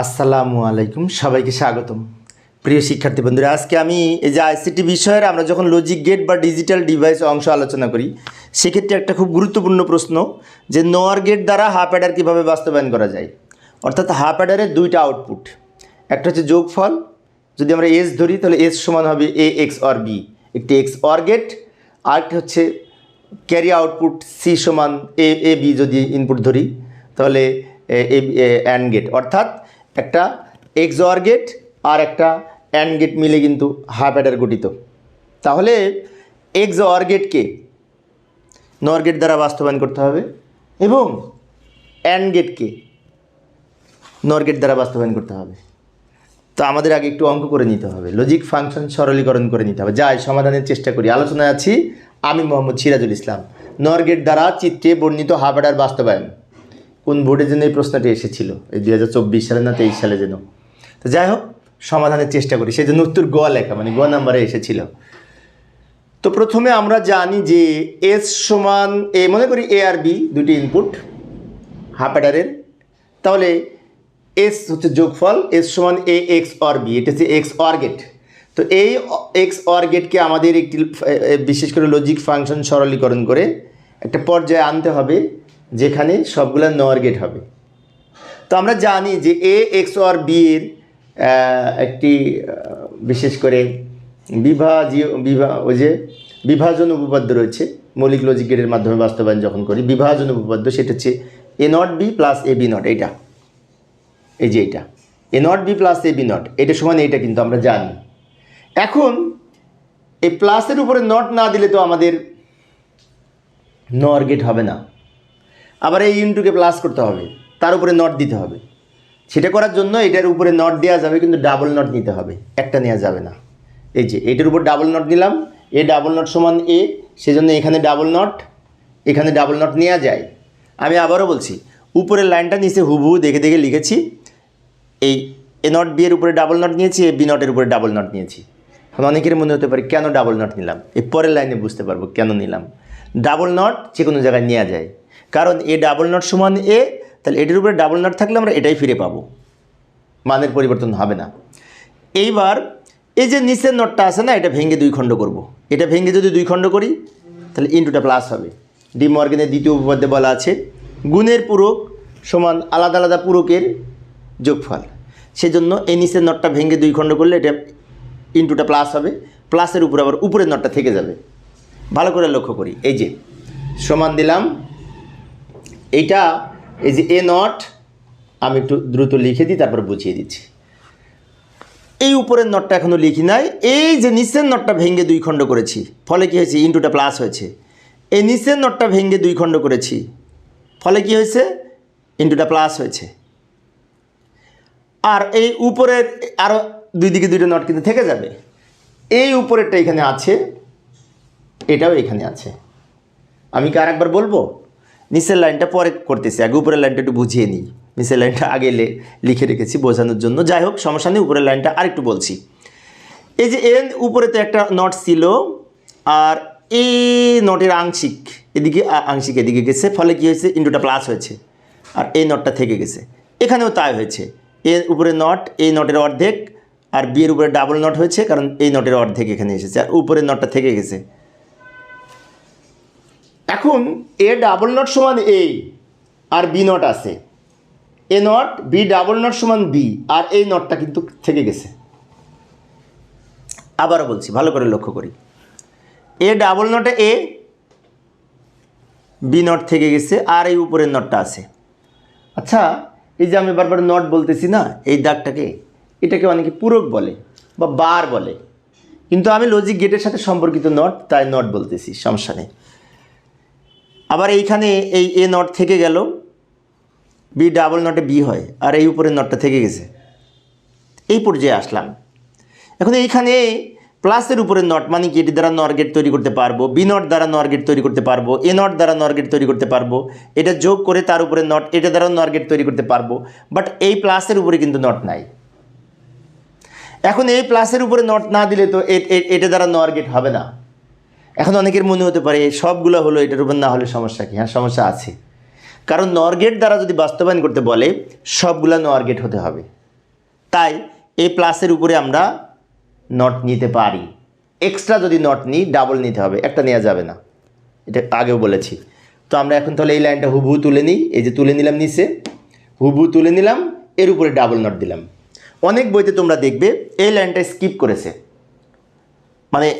আসসালামু আলাইকুম, সবাইকে স্বাগতম। প্রিয় শিক্ষার্থী বন্ধুরা, আজকে আমি এই যে আইসিটি বিষয়ের আমরা যখন লজিক গেট বা ডিজিটাল ডিভাইস অংশ আলোচনা করি, সেক্ষেত্রে একটা খুব গুরুত্বপূর্ণ প্রশ্ন যে নোয়ার গেট দ্বারা হাফ অ্যাডার কীভাবে বাস্তবায়ন করা যায়? অর্থাৎ হাফ অ্যাডারের দুইটা আউটপুট একটা হচ্ছে যোগফল, যদি আমরা এস ধরি, তাহলে এস সমান হবে এ এক্স অর বি একটি এক্স অর গেট আরেকটি হচ্ছে ক্যারি আউটপুট সি সমান এ এ বি যদি ইনপুট ধরি, তাহলে এ অ্যান্ড গেট অর্থাৎ একটা এক্স অর গেট আর একটা অ্যান্ড গেট মিলে কিন্তু হাফ অ্যাডার গঠিত। তাহলে এক্স অর গেটকে নর গেট দ্বারা বাস্তবায়ন করতে হবে এবং অ্যান্ড গেটকে নর গেট দ্বারা বাস্তবায়ন করতে হবে। তো আমাদের আগে একটু অঙ্ক করে নিতে হবে। লজিক ফাংশন সরলীকরণ করে নিতে হবে। যাই, সমাধানের চেষ্টা করি। আলোচনায় আছি। আমি মোহাম্মদ সিরাজুল ইসলাম। নরগেট দ্বারা চিত্রে বর্ণিত হাবাডার বাস্তবায়ন। কোন বোর্ডের জন্য এই প্রশ্নটি এসেছিল? এই দুই হাজার চব্বিশ সালে না তেইশ সালে যেন? তো যাই হোক, সমাধানের চেষ্টা করি। সেই জন্য উত্তর গ লেখা মানে গ নাম্বারে এসেছিল। তো প্রথমে আমরা জানি যে এস সমান এ, মনে করি এ আর বি দুটি ইনপুট হাফ অ্যাডারের তাহলে এস হচ্ছে যোগফল, এস সমান এ এক্স অর বি, এটা হচ্ছে এক্স অর গেট। তো এই এক্স অর গেটকে আমাদের একটি বিশেষ করে লজিক ফাংশন সরলীকরণ করে একটা পর্যায়ে আনতে হবে। যেখানে সবগুলো নর গেট হবে। তো আমরা জানি যে এ এক্স অর বি এর একটি বিশেষ করে বিভাজীয়, বিভা, ওই যে বিভাজন উপপাদ্য রয়েছে, মৌলিক লজিক গেটের মাধ্যমে বাস্তবায়ন যখন করি, বিভাজন উপপাদ্য সেটা হচ্ছে A not B plus A B not এইটা এই যে এইটা A not B plus A B not এটা সমান এইটা কিন্তু আমরা জানি। এখন, এই প্লাসের উপরে নট না দিলে তো আমাদের নর গেট হবে না। আবার এই ইনটুকে প্লাস করতে হবে। তার উপরে নট দিতে হবে। সেটা করার জন্য এটার উপরে নট দেওয়া যাবে, কিন্তু ডাবল নট নিতে হবে। একটা নেওয়া যাবে না। এই যে, এটার উপর ডাবল নট নিলাম। এ ডাবল নট সমান এ, সেজন্য এখানে ডাবল নট এখানে ডাবল নট নেওয়া যায়। আমি আবারও বলছি, উপরের লাইনটা নিচে হুবহু দেখে দেখে লিখেছি। এই এ নট বি এর উপরে ডাবল নট নিয়েছি, এ বি নটের উপরে ডাবল নট নিয়েছি। অনেকের মনে হতে পারে, কেন ডাবল নট নিলাম? এই পরের লাইনে বুঝতে পারব কেন নিলাম। ডাবল নট যে কোনো জায়গায় নেওয়া যায়। কারণ এ ডাবল নট সমান এ, তাহলে এটির উপরে ডাবল নট থাকলে আমরা এটাই ফিরে পাবো। মানের পরিবর্তন হবে না। এইবার এই যে নিচের নটটা আছে না, এটা ভেঙে দুই খণ্ড করব। এটা ভেঙে যদি দুই খণ্ড করি, তাহলে ইন্টুটা প্লাস হবে। ডি মর্গেনের দ্বিতীয় উপপাদ্যে বলা আছে, গুণের পূরক সমান আলাদা আলাদা পূরকের যোগফল। সেজন্য এই নিচের নটটা ভেঙে দুই খণ্ড করলে এটা ইন্টুটা প্লাস হবে। প্লাসের উপর আবার উপরের নটটা থেকে যাবে। ভালো করে লক্ষ্য করি, এই যে, সমান দিলাম এইটা, এই যে এ নট আমি একটু দ্রুত লিখে দিই, তারপর বুঝিয়ে দিচ্ছি। এই উপরের নটটা এখনও লিখি নাই, এই যে নিচের নটটা ভেঙে দুই খণ্ড করেছি, ফলে কি হয়েছে? ইন্টুটা প্লাস হয়েছে। এই নিচের নটটা ভেঙে দুই খণ্ড করেছি, ফলে কি হয়েছে? ইন্টুটা প্লাস হয়েছে। আর এই উপরের আরও দুই দিকে দুইটা নট কিন্তু থেকে যাবে। এই উপরেরটা এখানে আছে, এটাও এখানে আছে। আমি কি আরেকবার বলব? নিচের লাইনটা পরে করতেছি, আগে উপরের লাইনটা একটু বুঝিয়ে নিই। নিচের লাইনটা আগে লিখে রেখেছি বোঝানোর জন্য। যাই হোক, সমস্যা নেই, উপরের লাইনটা আরেকটু বলছি। এই যে এন উপরে তো একটা নট ছিল, আর এই নটের আংশিক এদিকে আংশিক এদিকে গেছে, ফলে কি হয়েছে? ইন্টুটা প্লাস হয়েছে, আর এই নটটা থেকে গেছে। এখানেও তাই হয়েছে। এর উপরে নট, এই নটের অর্ধেক, আর বি এর উপরে ডাবল নট হয়েছে, কারণ এই নটের অর্ধেক এখানে এসেছে, আর উপরের নটটা থেকে গেছে। এখন এ ডাবল নট সমান এ আর বি নট আছে। A not B double not সমান বি আর এই নটটা কিন্তু থেকে গেছে। আবারও বলছি, ভালো করে লক্ষ্য করি। এ ডাবল নটে এ বি নট থেকে গেছে আর এই উপরের নটটা আছে। আচ্ছা এই যে আমি বারবার নট বলতেছি না, এই দাগটাকে, এটাকে অনেকে পূরক বলে বা বার বলে। কিন্তু আমি লজিক গেটের সাথে সম্পর্কিত নট তাই নট বলতেছি, সমস্যা নেই। আবার এইখানে এই এ নট থেকে গেল বি ডাবল নটে বি হয়, আর এই উপরের নটটা থেকে গেছে। এই পর্যায়ে আসলাম। এখন এইখানে প্লাসের উপরে নট মানে কি? এটি দ্বারা নরগেট তৈরি করতে পারব বি নট দ্বারা নরগেট তৈরি করতে পারব এ নট দ্বারা নরগেট তৈরি করতে পারব, এটা যোগ করে তার উপরে নট এটা দ্বারা নরগেট তৈরি করতে পারব বাট এই প্লাসের উপরে কিন্তু নট নাই। এখন এই প্লাসের উপরে নট না দিলে তো এটা দ্বারা নরগেট হবে না। এখন অনেকের মনে হতে পারে সবগুলো হলো এটার উপর না হলে সমস্যা কি? হ্যাঁ সমস্যা আছে। কারণ নর গেট দ্বারা যদি বাস্তবায়ন করতে বলে, সবগুলো নর গেট হতে হবে। তাই এই প্লাসের উপরে আমরা নট নিতে পারি। এক্সট্রা যদি নট নিই ডাবল নিতে হবে। একটা নেওয়া যাবে না। এটা আগেও বলেছি। তো আমরা এখন তাহলে এই লাইনটা হুবহু তুলে নিই। এই যে তুলে নিলাম নিচে, হুবহু তুলে নিলাম, এর উপরে ডাবল নট দিলাম। অনেক বইতে তোমরা দেখবে এই লাইনটা স্কিপ করেছে। মানে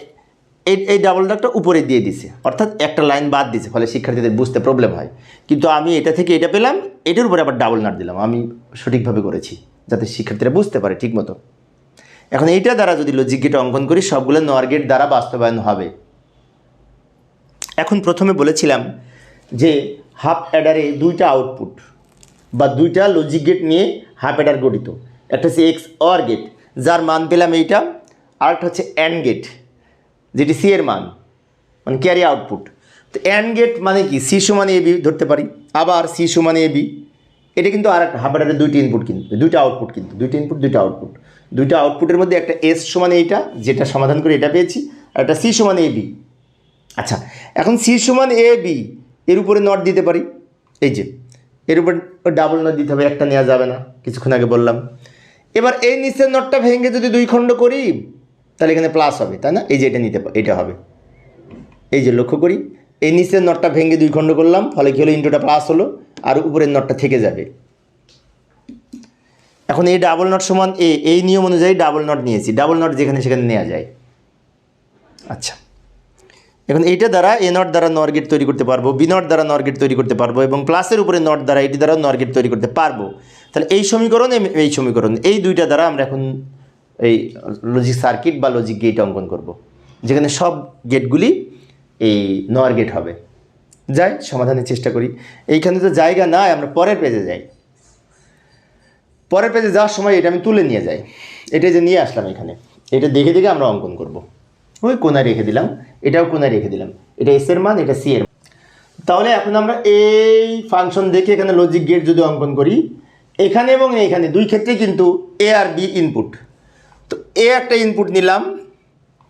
এই এই ডাবল নটটা উপরে দিয়ে দিছে। অর্থাৎ একটা লাইন বাদ দিছে, ফলে শিক্ষার্থীদের বুঝতে প্রবলেম হয়। কিন্তু আমি এটা থেকে এটা পেলাম, এটার উপরে আবার ডাবল নট দিলাম। আমি সঠিকভাবে করেছি, যাতে শিক্ষার্থীরা বুঝতে পারে ঠিকমতো এখন এইটা দ্বারা যদি লজিক গেট অঙ্কন করি, সবগুলো নর গেট দ্বারা বাস্তবায়ন হবে। এখন প্রথমে বলেছিলাম যে হাফ অ্যাডারে দুইটা আউটপুট বা দুইটা লজিক গেট নিয়ে হাফ অ্যাডার গঠিত। একটা হচ্ছে এক্স অর গেট যার মান পেলাম এইটা আরেকটা হচ্ছে অ্যান্ড গেট যেটি সি এর মান মানে ক্যারি আউটপুট তো অ্যান গেট মানে কি? সি সমান এ বি ধরতে পারি। আবার সি সমান এ বি এটা কিন্তু আর একটা অ্যাডারে দুইটি ইনপুট কিন্তু, দুইটা আউটপুট কিন্তু, দুইটা ইনপুট দুইটা আউটপুট দুইটা আউটপুটের মধ্যে একটা এস সমান এইটা, যেটা সমাধান করে এটা পেয়েছি, আর একটা সি সমান এ বি আচ্ছা এখন সি সমান এ বি এর উপরে নট দিতে পারি। এই যে, এর উপর ডাবল নট দিতে হবে, একটা নেওয়া যাবে না, কিছুক্ষণ আগে বললাম। এবার এই নিচের নটটা ভেঙে যদি দুই খণ্ড করি তাহলে এখানে প্লাস হবে, তাই না? এই যে এটা নিতে এটা হবে। এই যে লক্ষ্য করি, এই নিচের নটটা ভেঙে দুই খণ্ড করলাম, ফলে কী হলো? ইন্টুটা প্লাস হলো, আর উপরের নটটা থেকে যাবে। এখন এই ডাবল নট সমান এ এই নিয়ম অনুযায়ী ডাবল নট নিয়েছি। ডাবল নট যেখানে সেখানে নেওয়া যায়। আচ্ছা। এখন এইটা দ্বারা এ নট দ্বারা নর গেট তৈরি করতে পারব বি নট দ্বারা নর গেট তৈরি করতে পারব, এবং প্লাসের উপরে নট দ্বারা এটি দ্বারা নর গেট তৈরি করতে পারব। তাহলে এই সমীকরণ এই সমীকরণ, এই দুইটা দ্বারা আমরা এখন এই লজিক সার্কিট বা লজিক গেট অঙ্কন করব। যেখানে সব গেটগুলি এই নর গেট হবে। যাই, সমাধানের চেষ্টা করি। এইখানে তো জায়গা নাই, আমরা পরের পেজে যাই। পরের পেজে যাওয়ার সময় এটা আমি তুলে নিয়ে যাই। এটা যে নিয়ে আসলাম এখানে, এটা দেখে দেখে আমরা অঙ্কন করব। ওই কোনায় রেখে দিলাম, এটাও কোনায় রেখে দিলাম। এটা এস এর মান, এটা সি এর তাহলে এখন আমরা এই ফাংশন দেখে এখানে লজিক গেট যদি অঙ্কন করি, এখানে এবং এখানে দুই ক্ষেত্রে কিন্তু এ আর বি ইনপুট তো এ একটা ইনপুট নিলাম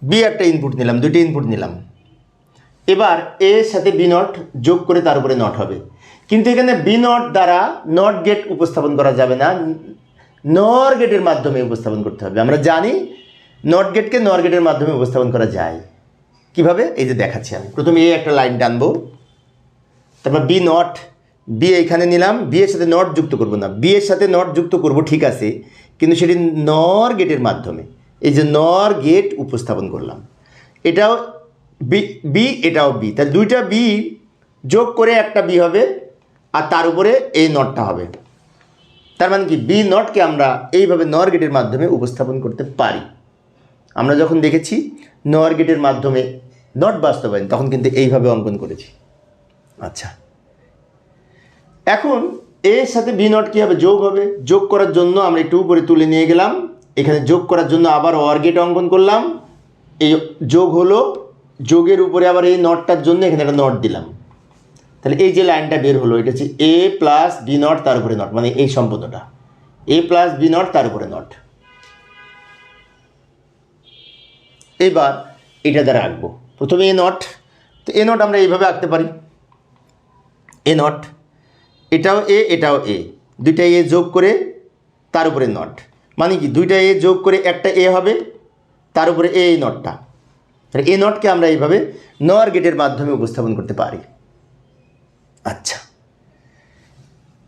বি একটা ইনপুট নিলাম, দুইটা ইনপুট নিলাম। এবার এ এর সাথে বি নট যোগ করে তার উপরে নট হবে। কিন্তু এখানে বি নট দ্বারা নট গেট উপস্থাপন করা যাবে না। নর গেটের মাধ্যমে উপস্থাপন করতে হবে। আমরা জানি নট গেটকে নর গেটের মাধ্যমে উপস্থাপন করা যায়। কীভাবে? এই যে দেখাচ্ছি আমি। প্রথমে এ একটা লাইন টানবো। তারপর বি নট বি এখানে নিলাম। বি এর সাথে নট যুক্ত করব না। বি এর সাথে নট যুক্ত করব, ঠিক আছে। কিন্তু সেটি নর গেটের মাধ্যমে। এই যে নর গেট উপস্থাপন করলাম। এটাও বি বি এটাও বি। তাহলে দুইটা বি যোগ করে একটা বি হবে, আর তার উপরে এই নটটা হবে। তার মানে কি? বি নটকে আমরা এইভাবে নর গেটের মাধ্যমে উপস্থাপন করতে পারি। আমরা যখন দেখেছি নর গেটের মাধ্যমে নট বাস্তবায়ন, তখন কিন্তু এইভাবে অঙ্কন করেছি। আচ্ছা। এখন এর সাথে বি নট কী হবে? যোগ হবে। যোগ করার জন্য আমরা একটু উপরে তুলে নিয়ে গেলাম। এখানে যোগ করার জন্য আবার অর গেট অঙ্কন করলাম। এই যোগ হলো, যোগের উপরে আবার এই নটটার জন্য এখানে একটা নট দিলাম। তাহলে এই যে লাইনটা বের হলো, এটা হচ্ছে এ প্লাস বি নট তার উপরে নট মানে এই সম্পদটা। এ প্লাস বি নট তার উপরে নট এবার এটা দ্বারা আঁকবো। প্রথমে এ নট তো এ নট আমরা এইভাবে আঁকতে পারি। এ নট এটাও এ এটাও এ। দুইটা এ যোগ করে তার উপরে নট। মানে কি, দুইটা এ যোগ করে একটা এ হবে, তার উপরে এ এই নটটা। এ নটকে আমরা এইভাবে নর গেটের মাধ্যমে উপস্থাপন করতে পারি। আচ্ছা।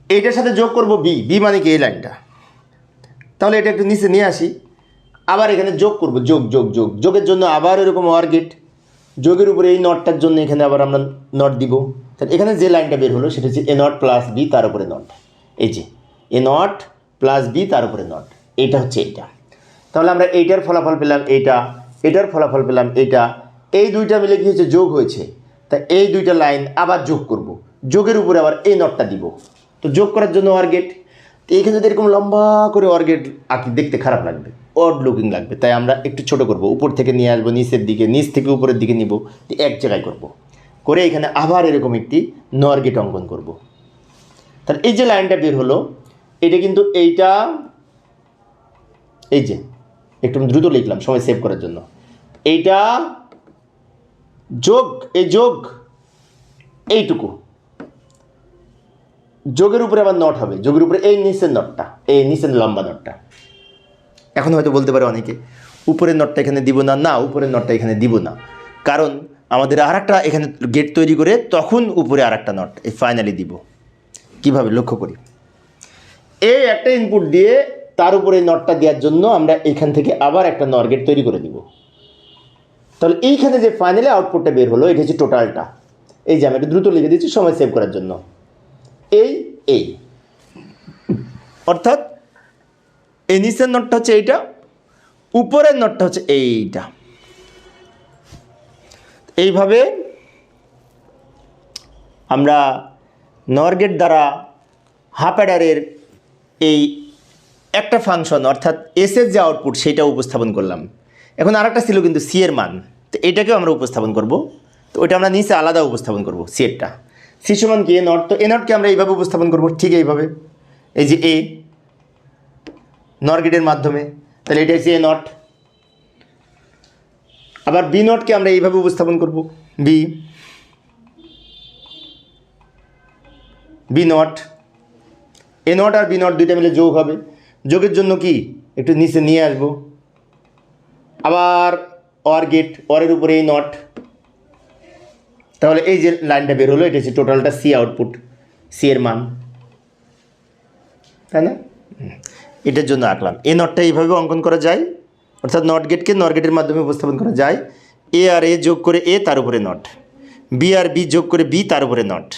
এইটার সাথে যোগ করব বি। বি মানে কি, এই লাইনটা। তাহলে এটা একটু নিচে নিয়ে আসি। আবার এখানে যোগ করব, যোগ যোগ যোগ। যোগের জন্য আবার এরকম ওয়ার গেট। যোগের উপরে এই নটটার জন্য এখানে আবার আমরা নট দিব। তাহলে এখানে যে লাইনটা বের হলো, সেটা হচ্ছে এ নট প্লাস বি তার উপরে নট এই যে এ নট প্লাস বি তার উপরে নট এইটা হচ্ছে এইটা। তাহলে আমরা এইটার ফলাফল পেলাম এইটা, এটার ফলাফল পেলাম এইটা। এই দুইটা মিলে কি হচ্ছে যোগ হয়েছে। তা এই দুইটা লাইন আবার যোগ করব। যোগের উপরে আবার এই নটটা দিব। তো যোগ করার জন্য ওয়ার গেট তো এইখানে যদি এরকম লম্বা করে ওয়ার গেট আঁকি, দেখতে খারাপ লাগবে। অড লুকিং লাগবে। তাই আমরা একটু ছোট করব। উপর থেকে নিয়ে আসব, নিচের দিকে, নিচ থেকে উপরের দিকে নিব। এক জায়গায় করব। করে এখানে আবার এরকম একটি নর গেট অঙ্কন করব। তাহলে এই যে লাইনটা বের হলো, এটা কিন্তু এইটা, এই যে, একটু দ্রুত লিখলাম, সময় সেভ করার জন্য। এইটা যোগ, এই যোগ, এইটুকু। যোগের উপরে আবার নট হবে, যোগের উপরে এই নিচের নটটা এই নিচের লম্বা নটটা এখন হয়তো বলতে পারে অনেকে, উপরের নটটা এখানে দিব না না, উপরের নটটা এখানে দিব না। কারণ আমাদের আর একটা এখানে গেট তৈরি করে তখন উপরে আর একটা নট এই ফাইনালি দিব। কীভাবে? লক্ষ্য করি। এই একটা ইনপুট দিয়ে তার উপরে নটটা দেওয়ার জন্য আমরা এখান থেকে আবার একটা নর গেট তৈরি করে দিব। তাহলে এইখানে যে ফাইনালি আউটপুটটা বের হলো, এটা হচ্ছে টোটালটা এই যে আমি একটু দ্রুত লিখে দিচ্ছি, সময় সেভ করার জন্য। এই এই। অর্থাৎ এই নিচের নটটা হচ্ছে এইটা, উপরের নটটা হচ্ছে এইটা। এইভাবে আমরা নরগেট দ্বারা হাফ অ্যাডারের এই একটা ফাংশন, অর্থাৎ এসের যে আউটপুট সেটা উপস্থাপন করলাম। এখন আরেকটা ছিল কিন্তু সি এর মান। তো এটাকেও আমরা উপস্থাপন করব। তো ওইটা আমরা নিচে আলাদা উপস্থাপন করব সি এরটা সি সমান কি এ নট তো এ নটকে আমরা এইভাবে উপস্থাপন করব, ঠিক এইভাবে। এই যে এ নর গেটের মাধ্যমে। তাহলে এটা হচ্ছে এ নট আবার বি নটকে আমরা এইভাবে উপস্থাপন করব। B. B not. A not R B not দুইটা মিলে যোগ হবে। যোগের জন্য কি? একটু নিচে নিয়ে আসব। আবার অর গেট, অরের উপরে এই নট। তাহলে এই যে লাইনটা বের হলো, এটা হচ্ছে টোটালটা সি আউটপুট, সি এর মান। তাই না? এটার জন্য আঁকলাম। এ নটটা এইভাবে অঙ্কন করা যায়। অর্থাৎ নট গেটকে নট গেটের মাধ্যমে উপস্থাপন করা যায়। এ আর এ যোগ করে এ তার উপরে নট বি আর বি যোগ করে বি তার উপরে নট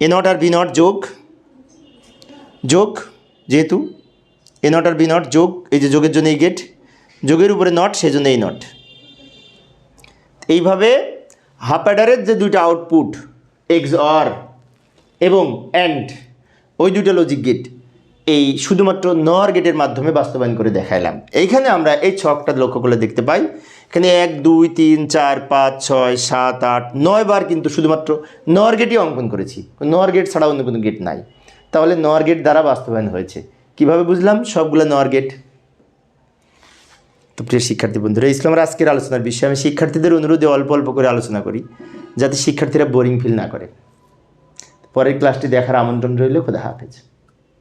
এ নট আর বি নট যোগ যোগ যেহেতু এ নট আর বি নট যোগ, এই যে যোগের জন্য এই গেট যোগের উপরে নট সেই জন্য এই নট এইভাবে হাফ যে দুইটা আউটপুট এক্স অর এবং অ্যান্ড ওই দুইটা লজিক গেট এই শুধুমাত্র নর গেটের মাধ্যমে বাস্তবায়ন করে দেখাইলাম। এইখানে আমরা এই ছকটা লক্ষ্য করলে দেখতে পাই, এখানে এক, দুই, তিন, চার, পাঁচ, ছয়, সাত, আট, নয় বার কিন্তু শুধুমাত্র নর গেটই অঙ্কন করেছি। নর গেট ছাড়া অন্য কোনো গেট নাই। তাহলে নর গেট দ্বারা বাস্তবায়ন হয়েছে। কীভাবে বুঝলাম? সবগুলো নর গেট তো প্রিয় শিক্ষার্থী বন্ধুরা ইসলামের আজকের আলোচনার বিষয়ে। আমি শিক্ষার্থীদের অনুরোধে অল্প অল্প করে আলোচনা করি, যাতে শিক্ষার্থীরা বোরিং ফিল না করে। পরের ক্লাসটি দেখার আমন্ত্রণ রইল। খোদা হাফেজ।